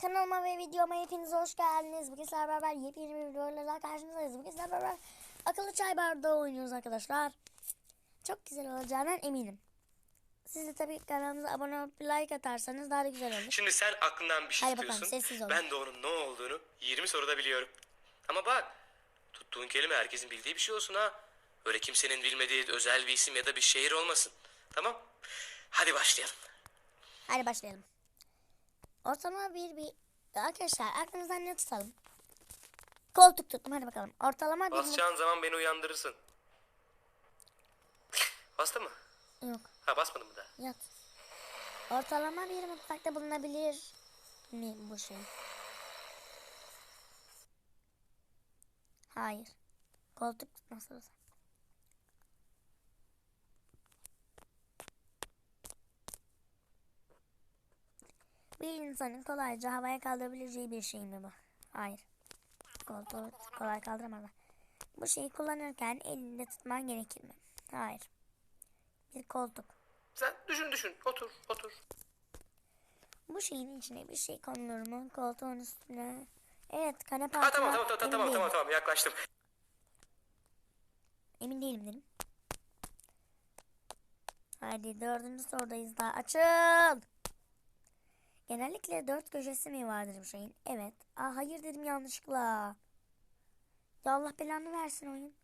Kanalıma ve videoma hepiniz hoş geldiniz. Bugün sizlerle beraber yepyeni bir videoyla karşınızdayız. Bugün sizlerle beraber akıllı çay bardağı oynuyoruz arkadaşlar. Çok güzel olacağından eminim. Siz de tabii kanalımıza abone olup like atarsanız daha da güzel olur. Şimdi sen aklından bir şey Hadi bakalım, istiyorsun. sessiz ol. Ben de onun ne olduğunu 20 soruda biliyorum. Ama bak tuttuğun kelime herkesin bildiği bir şey olsun ha. Öyle kimsenin bilmediği özel bir isim ya da bir şehir olmasın. Tamam? Hadi başlayalım. Hadi başlayalım. Ortalama bir bir... Arkadaşlar aklınızdan ne tutalım? Koltuk tuttum hadi bakalım. Ortalama bir... Basacağın zaman beni uyandırırsın. Bastı mı? Yok. Ha basmadın mı da? Yat. Ortalama bir mutfakta bulunabilir mi bu şey? Hayır. Koltuk tutması lazım. Bir insanın kolayca havaya kaldırabileceği bir şey mi bu? Hayır. Koltuğu kolay kaldıramazlar. Bu şeyi kullanırken elinde tutman gerekir mi? Hayır. Bir koltuk. Sen düşün düşün. Otur otur. Bu şeyin içine bir şey konulur mu? Koltuğun üstüne. Evet kanepe Ha tamam tamam tamam tamam tamam tamam yaklaştım. Emin değilim dedim. Hadi dördüncü sorudayız daha. Açıl. Genellikle dört köşesi mi vardır bu şeyin? Evet. Aa hayır dedim yanlışlıkla. Ya Allah belanı versin oyun.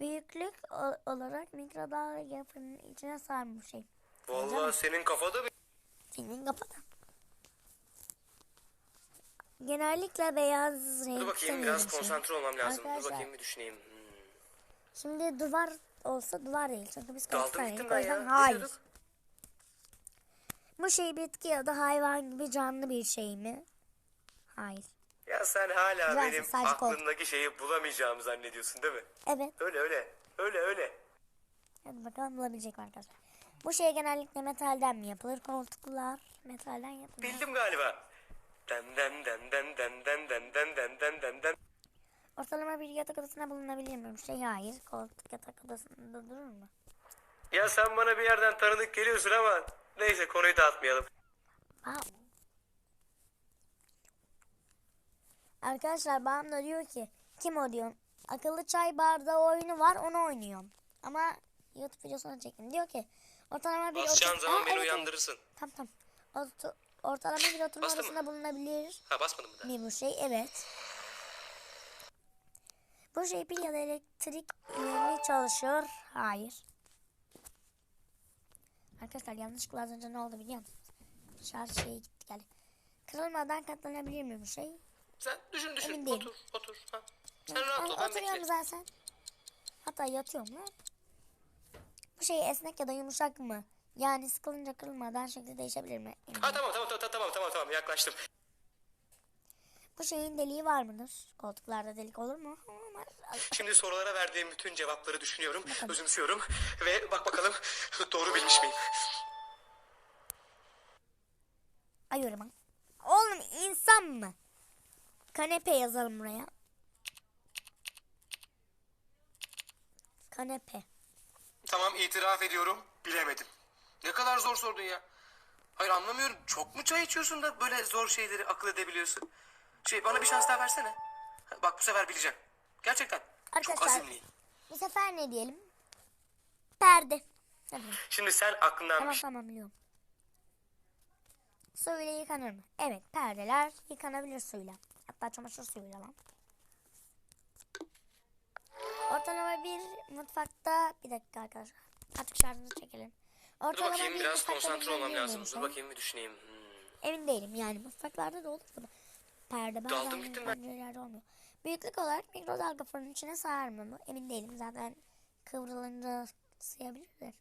Büyüklük olarak mikrodalga fırının içine sarmış şey. Vallahi senin kafada bir... Senin kafada. Genellikle beyaz renk Dur bakayım biraz konsantre olmam lazım. Dur Arkadaşlar. bakayım bir düşüneyim. Hmm. Şimdi duvar olsa duvar değil. Çünkü biz Daldım konsantre gittim o ben ya. Hayır. Bu şey bitki ya da hayvan gibi canlı bir şey mi? Hayır. Ya sen hala Güzel, benim sadece koltuk. aklımdaki şeyi bulamayacağımı zannediyorsun değil mi? Evet. Öyle öyle. Öyle öyle. Hadi bakalım bulabilecek mi arkadaşlar? Bu şey genellikle metalden mi yapılır? Koltuklar metalden yapılır. Bildim galiba. Den den den den den den den den den den den den. Ortalama bir yatak odasına bulunabilir mi? Bu şey hayır. Koltuk yatak odasında durur mu? Ya sen bana bir yerden tanıdık geliyorsun ama neyse konuyu dağıtmayalım. Wow. Arkadaşlar bana da diyor ki kim o diyor. Akıllı çay bardağı oyunu var onu oynuyorum. Ama YouTube videosunu çekin. Diyor ki ortalama bir Basacağın otur- zaman Aa, beni evet, evet. uyandırırsın. Tamam tamam. Otu- ortalama bir oturma Bastın mı? odasında bulunabilir Ha basmadın mı mi bu şey? Evet. Bu şey pil ya da elektrikle mi çalışıyor? Hayır. Arkadaşlar yanlışlıkla az önce ne oldu biliyor musunuz? Şarj şeyi gitti geldi. Kırılmadan katlanabilir mi bu şey? Sen düşün düşün. Emin değilim. otur otur. Ha. Sen rahat ol Ben oturuyorum zaten. Hatta yatıyorum lan. Bu şey esnek ya da yumuşak mı? Yani sıkılınca kırılmadan şekli değişebilir mi? Emin Ha tamam tamam tamam tamam tamam yaklaştım. Bu şeyin deliği var mıdır? Koltuklarda delik olur mu? Şimdi sorulara verdiğim bütün cevapları düşünüyorum, özümsüyorum ve bak bakalım doğru bilmiş miyim? Ay bak. Oğlum insan mı? Kanepe yazalım buraya. Kanepe. Tamam itiraf ediyorum bilemedim. Ne kadar zor sordun ya. Hayır anlamıyorum. Çok mu çay içiyorsun da böyle zor şeyleri akıl edebiliyorsun? Şey bana bir şans daha versene. Bak bu sefer bileceğim. Gerçekten. Çok Arkadaşlar azimliyim. bu sefer ne diyelim? Perde. Hadi. Şimdi sen aklından Tamam bir tamam biliyorum. Suyla yıkanır mı? Evet perdeler yıkanabilir suyla. Hatta çamaşır suyuyla lan. Ortalama bir mutfakta bir dakika arkadaşlar. Artık şarjımızı çekelim. Dur Ortalama bakayım bir biraz mutfakta konsantre olmam lazım. Dur bakayım bir düşüneyim. Hmm. Emin değilim yani mutfaklarda da olur da perde bazen Daldım gittim ben. pencerelerde olmuyor. Büyüklük olarak mikrodalga fırının içine sığar mı? Emin değilim zaten kıvrılınca sığabilirler.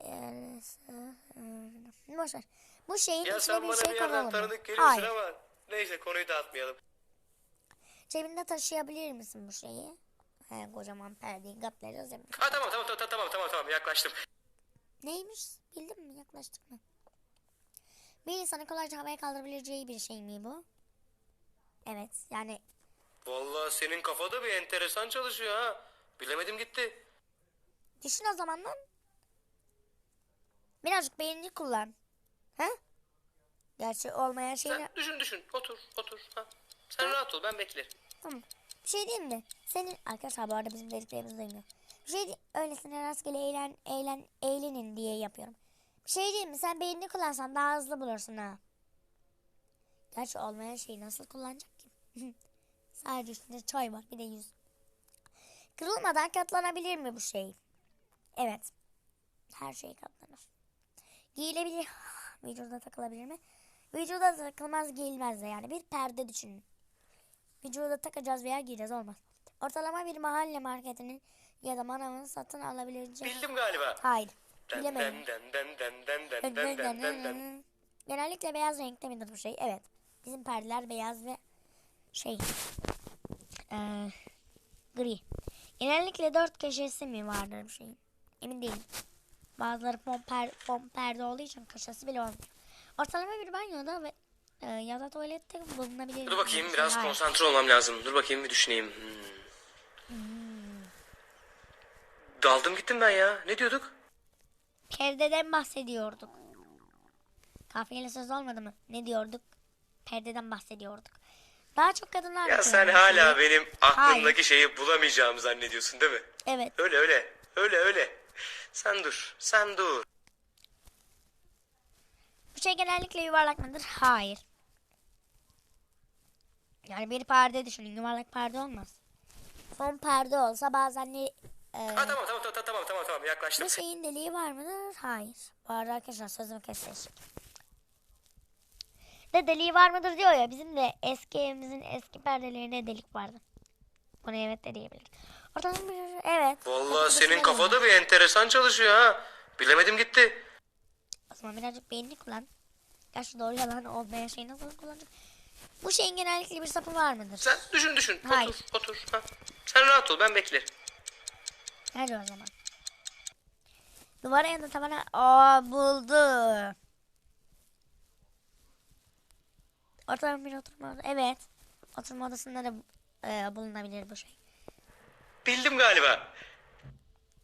Ee, sığ- Boş ver. Bu şeyin Ya içine bir şey geliyorsun Hayır. ama neyse konuyu dağıtmayalım. Cebinde taşıyabilir misin bu şeyi? He, kocaman perdeyi gapları yazabilir. Ha tamam tamam tamam tamam tamam tamam yaklaştım. Neymiş? Bildin mi? Yaklaştık mı? Bir insanı kolayca havaya kaldırabileceği bir şey mi bu? Evet. Yani Vallahi senin kafada bir enteresan çalışıyor ha. Bilemedim gitti. düşün o zaman lan. Birazcık beynini kullan. He? Gerçi olmayan şeyini... Sen düşün düşün. Otur otur. Ha. Sen rahat ol ben beklerim. Tamam. Bir şey diyeyim mi? Senin arkadaşlar bu arada bizim dediklerimizi duymuyor. Bir şey öylesine rastgele eğlen, eğlen, eğlenin diye yapıyorum. Bir şey diyeyim mi? Sen beynini kullansan daha hızlı bulursun ha. Gerçi olmayan şeyi nasıl kullanacak ki? Sadece üstünde çay var bir de yüz. Kırılmadan katlanabilir mi bu şey? Evet. Her şey katlanır. Giyilebilir. Vücuda takılabilir mi? Vücuda takılmaz giyilmez de yani. Bir perde düşünün. Vücuda takacağız veya giyeceğiz olmaz. Ortalama bir mahalle marketinin ya da manavın satın alabileceği... Bildim galiba. Hayır. Bilemedim. Genellikle beyaz renkte midir bu şey? Evet. Bizim perdeler beyaz ve şey e, gri. Genellikle dört köşesi mi vardır bu şeyin? Emin değilim. Bazıları fon, per, fon perde olduğu için köşesi bile olmuyor. Ortalama bir banyoda ve e, ya da tuvalette bulunabilir. Dur bakayım biraz şey Hayır. konsantre olmam lazım. Dur bakayım bir düşüneyim. Hmm. Hmm. Daldım gittim ben ya. Ne diyorduk? Perdeden bahsediyorduk. Kafiyeli söz olmadı mı? Ne diyorduk? Perdeden bahsediyorduk. Daha çok kadınlar Ya sen hala şeyi. benim aklımdaki şeyi bulamayacağımı zannediyorsun değil mi? Evet. Öyle öyle. Öyle öyle. Sen dur. Sen dur. Bu şey genellikle yuvarlak mıdır? Hayır. Yani bir perde düşünün. Yuvarlak perde olmaz. Son perde olsa bazen ne, e, Ha tamam tamam tamam tamam tamam tamam yaklaştım. bu şeyin deliği var mıdır? Hayır. Bu arada arkadaşlar sözümü kesecek. De deliği var mıdır diyor ya. Bizim de eski evimizin eski perdelerinde delik vardı. Buna evet de diyebiliriz. Ortalama bir evet. Vallahi senin kafada bir enteresan çalışıyor ha. Bilemedim gitti. O zaman birazcık beynini kullan. Gerçi doğru yalan olmayan şeyi nasıl kullanacak? Bu şeyin genellikle bir sapı var mıdır? Sen düşün düşün. Hayır. Otur otur. Ha. Sen rahat ol ben beklerim. Hadi o zaman. Duvara ya da tavana... Aa buldu. Ortalama bir oturma odası. Evet. Oturma odasında da e, bulunabilir bu şey. Bildim galiba.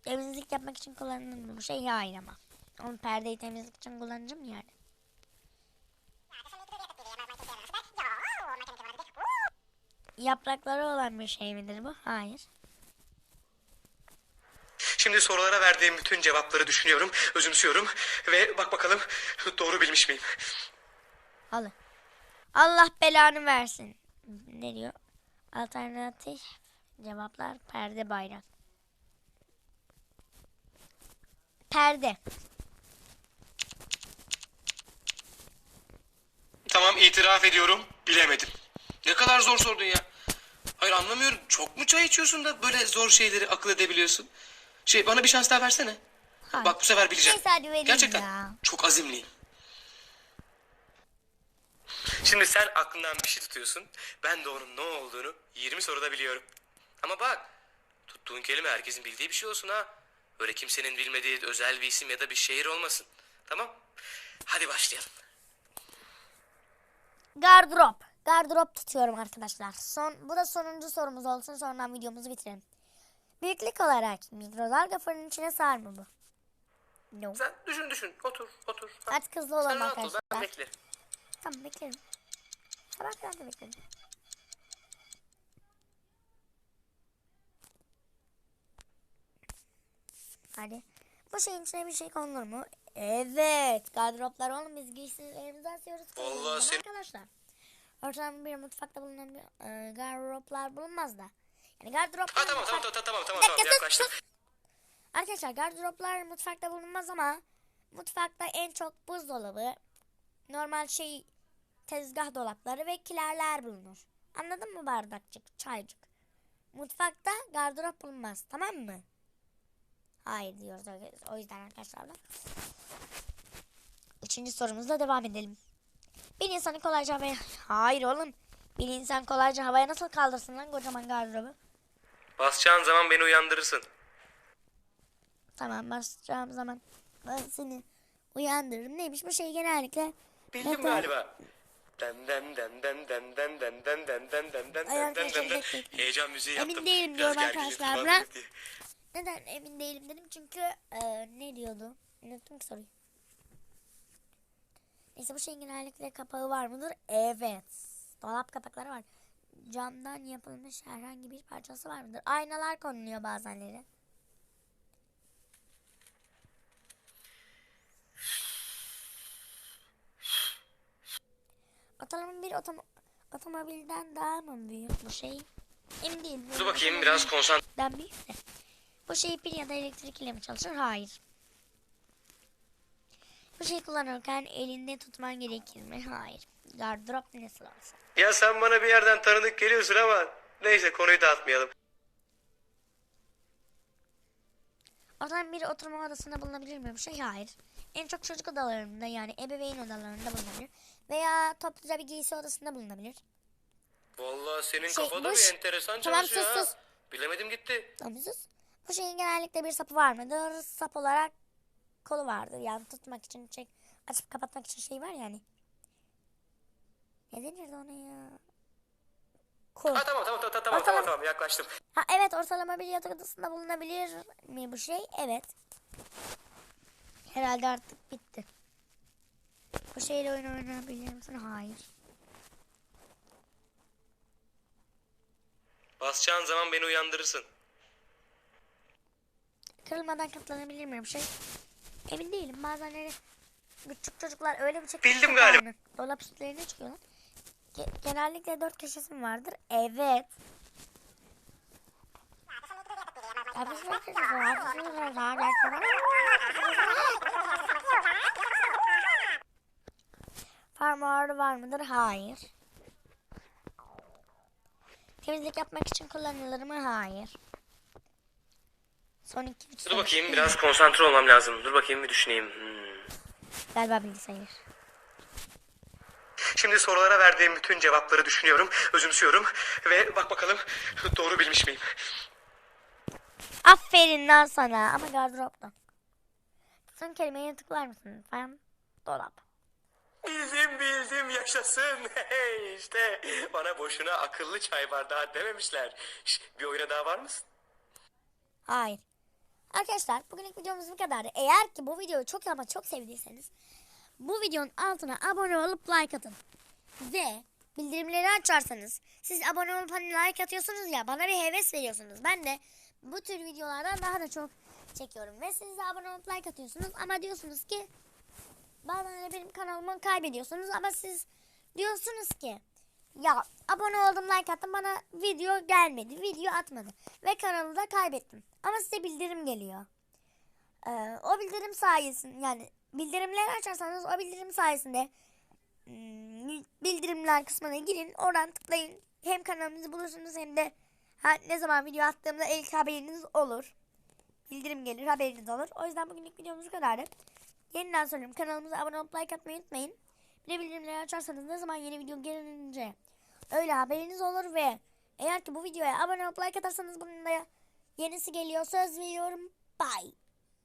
Temizlik yapmak için kullanılır mı bu şey? Hayır ama. Onun perdeyi temizlik için kullanacağım yani. Yaprakları olan bir şey midir bu? Hayır. Şimdi sorulara verdiğim bütün cevapları düşünüyorum, özümsüyorum ve bak bakalım doğru bilmiş miyim? Halı. Allah belanı versin. Ne diyor? Alternatif cevaplar perde bayrak. Perde. Tamam itiraf ediyorum, bilemedim. Ne kadar zor sordun ya. Hayır anlamıyorum. Çok mu çay içiyorsun da böyle zor şeyleri akıl edebiliyorsun? Şey bana bir şans daha versene. Hayır. Bak bu sefer bileceğim. Neyse hadi vereyim Gerçekten ya. çok azimliyim. Şimdi sen aklından bir şey tutuyorsun. Ben de onun ne olduğunu 20 soruda biliyorum. Ama bak tuttuğun kelime herkesin bildiği bir şey olsun ha. Öyle kimsenin bilmediği özel bir isim ya da bir şehir olmasın. Tamam? Hadi başlayalım. Gardırop. Gardırop tutuyorum arkadaşlar. Son, bu da sonuncu sorumuz olsun. Sonra videomuzu bitirelim. Büyüklük olarak mikrodalga fırının içine bu? No. Sen düşün düşün. Otur otur. Ha. Artık hızlı Sen olalım rahat ol ben arkadaşlar. beklerim. Tamam beklerim. Sabah kadar da beklerim. Hadi. Bu şeyin içine bir şey konulur mu? Evet. Gardıroplar oğlum biz giysilerimizi asıyoruz. Sen- Arkadaşlar. Ortalama bir mutfakta bulunan e, gardıroplar bulunmaz da. Yani gardıroplar... Ha tamam tamam tamam tamam tamam dakika, yaklaştım. sus. Arkadaşlar gardıroplar mutfakta bulunmaz ama mutfakta en çok buzdolabı, normal şey tezgah dolapları ve kilerler bulunur. Anladın mı bardakçık, çaycık? Mutfakta gardırop bulunmaz tamam mı? Hayır diyoruz o- o yüzden arkadaşlar da. Üçüncü sorumuzla devam edelim. Bir insanı kolayca havaya... Hayır oğlum. Bir insan kolayca havaya nasıl kaldırsın lan kocaman gardırobu? Basacağın zaman beni uyandırırsın. Tamam basacağım zaman ben seni uyandırırım. Neymiş bu şey genellikle? Bildim metal- galiba. Den den den den den den den den den den den den den den den. Heyecan müziği Emin yaptım. değilim Biraz diyorum arkadaşlar. Neden emin değilim dedim çünkü e, ne diyordu? Unuttum ki soruyu. Neyse bu şeyin genellikle kapağı var mıdır? Evet. Dolap kapakları var. Camdan yapılmış herhangi bir parçası var mıdır? Aynalar konuluyor bazenleri. Ortalama bir otom otomobilden daha mı büyük bu şey? Emin değilim. Dur bakayım biraz konsantre. Ben büyük de. Bu şey pil ya da elektrik ile mi çalışır? Hayır. Bu şeyi kullanırken elinde tutman gerekir mi? Hayır. Gardırop nasıl olsa. Ya sen bana bir yerden tanıdık geliyorsun ama neyse konuyu dağıtmayalım. Ortalama bir oturma odasında bulunabilir mi bu şey? Hayır. En çok çocuk odalarında yani ebeveyn odalarında bulunabilir. Veya topluca bir giysi odasında bulunabilir. Vallahi senin Şey, kafada bu bir enteresan Tamam, çalışıyor sus, ha. sus. Bilemedim gitti. Anlıyorsunuz? Bu şeyin genellikle bir sapı var mıdır? Sap olarak kolu vardır. Yani tutmak için çek, açıp kapatmak için şey var yani. Ne denirdi ona ya? Kol. Ha tamam tamam tamam tamam tamam, Ortalama- tamam yaklaştım. Ha evet ortalama bir yatak odasında bulunabilir mi bu şey? Evet. Herhalde artık bitti. Bu şeyle oyun oynayabilir misin? Hayır. Basacağın zaman beni uyandırırsın. Kırılmadan katlanabilir mi bu şey? Emin değilim. Bazenleri küçük çocuklar öyle bir çekiyor. Bildim galiba. Dolap üstlerine çıkıyorlar. Ge- genellikle dört köşesi mi vardır? Evet. Fermuarı var mıdır? Hayır. Temizlik yapmak için kullanılır mı? Hayır. Son iki üç Dur bakayım biraz konsantre olmam lazım. Dur bakayım bir düşüneyim. Hmm. Galiba bilgisayar. Şimdi sorulara verdiğim bütün cevapları düşünüyorum, özümsüyorum ve bak bakalım doğru bilmiş miyim? Aferin lan sana ama gardıropta. Son kelimeye tıklar mısın efendim? Dolap. Bildim bildim yaşasın. Hey işte bana boşuna akıllı çay bardağı dememişler. Şş, bir oyuna daha var mısın? Hayır. Arkadaşlar bugünlük videomuz bu kadardı. Eğer ki bu videoyu çok ama çok sevdiyseniz bu videonun altına abone olup like atın. Ve bildirimleri açarsanız siz abone olup hani like atıyorsunuz ya bana bir heves veriyorsunuz. Ben de bu tür videolardan daha da çok çekiyorum. Ve siz de abone olup like atıyorsunuz ama diyorsunuz ki bazen benim kanalımı kaybediyorsunuz ama siz diyorsunuz ki ya abone oldum like attım. Bana video gelmedi video atmadı. Ve kanalı da kaybettim. Ama size bildirim geliyor. Ee, o bildirim sayesinde yani bildirimleri açarsanız o bildirim sayesinde hmm, bildirimler kısmına girin. Oradan tıklayın. Hem kanalımızı bulursunuz hem de ne zaman video attığımda ilk haberiniz olur. Bildirim gelir haberiniz olur. O yüzden bugünlük videomuz bu kadardı. Yeniden söylüyorum kanalımıza abone olup like atmayı unutmayın. Bir de bildirimleri açarsanız ne zaman yeni video gelince öyle haberiniz olur ve eğer ki bu videoya abone olup like atarsanız bunun da yenisi geliyor. Söz veriyorum. Bye